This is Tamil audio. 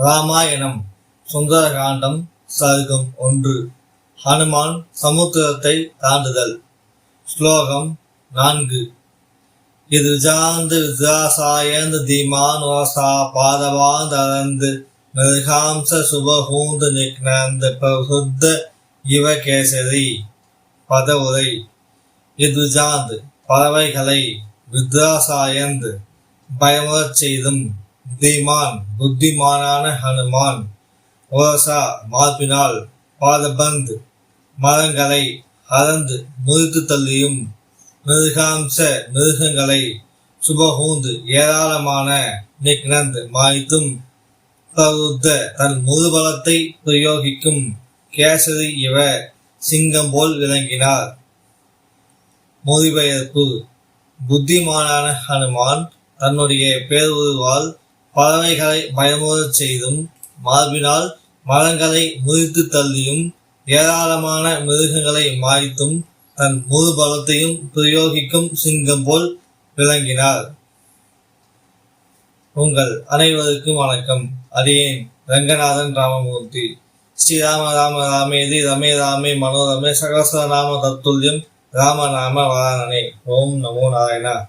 ராமாயணம் சுந்தரகாண்டம் சர்க்கம் ஒன்று. ஹனுமான் சமுத்திரத்தை தாண்டுதல். ஸ்லோகம் நான்கு. இது ஜாந்து வித்ராசாயந்து தீமான் வாசா பாதவாந்து மிருகாம்ச சுபகூந்து நிக்னந்த பிரசுத்த யுவகேசரி பதவுரை. இது ஜாந்து பறவைகளை வித்ராசாயந்து பயமுறச் செய்தும் தீமான் புத்திமானான ஹனுமான் ஓசா மார்பினால் பாதபந்த் மரங்களை அறந்து முறித்து தள்ளியும் மிருகாம்ச மிருகங்களை சுபகூந்து ஏராளமான நிக்னந்த் மாய்த்தும் பிரவுத்த தன் முதுபலத்தை பிரயோகிக்கும் கேசரி இவ சிங்கம் போல் விளங்கினார். மொழிபெயர்ப்பு. புத்திமானான ஹனுமான் தன்னுடைய பேருருவால் பறவைகளை பயமுறச் செய்தும் மார்பினால் மரங்களை முறித்து தள்ளியும் ஏராளமான மிருகங்களை மாய்த்தும் தன் முழு பலத்தையும் பிரயோகிக்கும் சிங்கம் போல் விளங்கினார். உங்கள் அனைவருக்கும் வணக்கம். அடியேன் ரங்கநாதன் ராமமூர்த்தி. ஸ்ரீராம ராம ராமேதி ரமே ராமே மனோரமே சகசரநாம தத்துல்யம் ராமநாம வரானனே. ஓம் நமோ நாராயணா.